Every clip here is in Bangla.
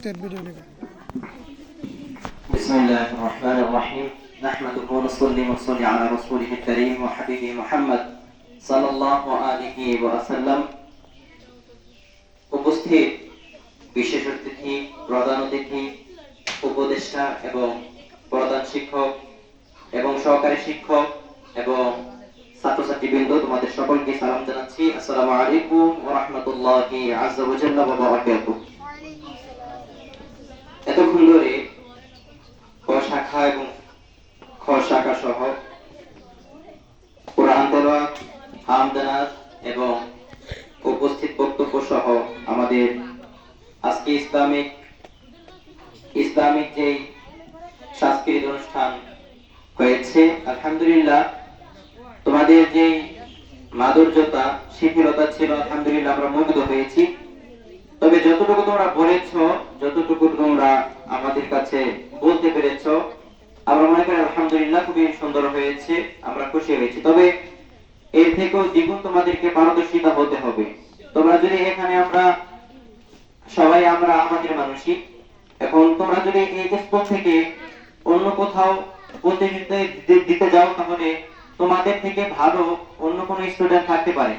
স্টেট ভিডিও নেবে بسم الله الرحمن الرحيم نحمده ونصلي ونصلي على رسوله الكريم وحبيبه محمد صلى الله عليه وسلم উপস্থিত বিশেষ অতিথি প্রধান অতিথি উপদেষ্টা এবং প্রধান শিক্ষক এবং সহকারী শিক্ষক এবং ছাত্রছাত্রীবৃন্দ তোমাদের সকলকে সালাম জানাচ্ছি আসসালামু আলাইকুম ওয়া রাহমাতুল্লাহি আযজা ওয়া জাল্লা ওয়া বারাকাতুহু এতক্ষণ ক শাখা এবং খ শাখা সহ কোরআন তেলাওয়াত এবং উপস্থিত বক্তব্য সহ আমাদের আজকে ইসলামিক ইসলামিক যেই সাংস্কৃতিক অনুষ্ঠান হয়েছে, আলহামদুলিল্লাহ, তোমাদের যেই মাধুর্যতা, শিথিলতা ছিল, আলহামদুলিল্লাহ আমরা মুগ্ধ হয়েছি। তবে যতটুকু তোমরা বলেছ, যতটুকু তোমরা আমাদের কাছে বলতে পেরেছ। আমরা মনে করি আলহামদুলিল্লাহ খুবই সুন্দর হয়েছে, আমরা খুশি হয়েছি। তবে এর থেকেও দ্বিগুণ তোমাদেরকে পারদর্শিতা হতে হবে। তোমরা যদি এখানে আমরা সবাই আমরা আমাদের মানুষই, এখন তোমরা যদি এই স্কুল থেকে অন্য কোথাও প্রতিযোগিতায় দিতে যাও, তাহলে তোমাদের থেকে ভালো অন্য কোনো স্টুডেন্ট থাকতে পারে।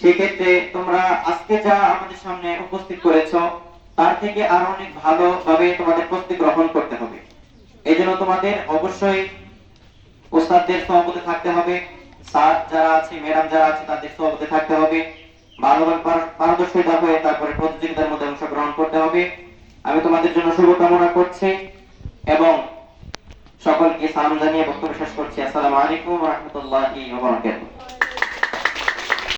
সেক্ষেত্রে তোমরা আজকে যা আমাদের সামনে উপস্থিত করেছ তার থেকে আরও অনেক ভালোভাবে তোমাদের প্রস্তুতি গ্রহণ করতে হবে। এই জন্য তোমাদের অবশ্যই ওস্তাদদের সভাপতি থাকতে হবে, স্যার যারা আছে, ম্যাডাম যারা আছে, তাদের সভাপতি থাকতে হবে, ভালোভাবে পারদর্শিতা হয়ে তারপরে প্রতিযোগিতার মধ্যে অংশগ্রহণ করতে হবে। আমি তোমাদের জন্য শুভকামনা করছি এবং সকলকে সালাম জানিয়ে বক্তব্য শেষ করছি। আসসালামু আলাইকুম রহমতুল্লাহি